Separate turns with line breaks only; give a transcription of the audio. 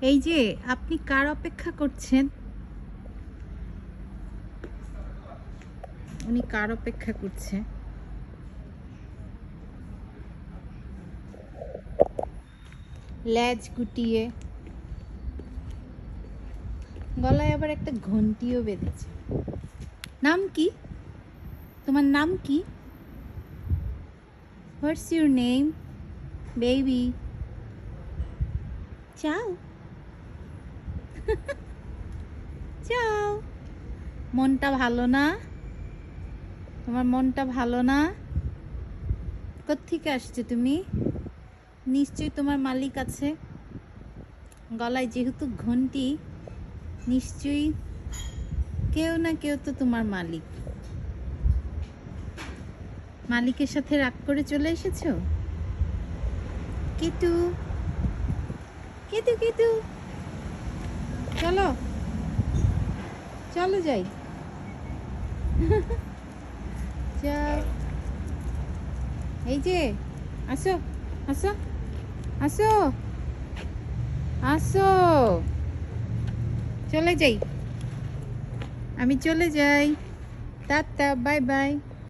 এই যে, আপনি কার অপেক্ষা করছেন? উনি কার অপেক্ষা করছে? ল্যাজ গুটিয়ে। গলায় আবার একটা ঘন্টিও বেঁধেছে। নাম কি? তোমার নাম কি? হোয়াটস ইউর নেম বেবি চাও? চাও। মনটা ভালো না? তোমার মনটা ভালো না? কোত্থেকে আসছে তুমি? নিশ্চয়ই তোমার মালিক আছে। গলায় যেহেতু ঘন্টি, নিশ্চয়ই কেউ না কেউ তো তোমার মালিক। মালিকের সাথে রাগ করে চলে এসেছ? কিটু কিটু কিটু চলো। চলো যাই। এই যে, আসো আসো আসো আসো। চলে যাই। আমি চলে যাই। Tata, bye bye.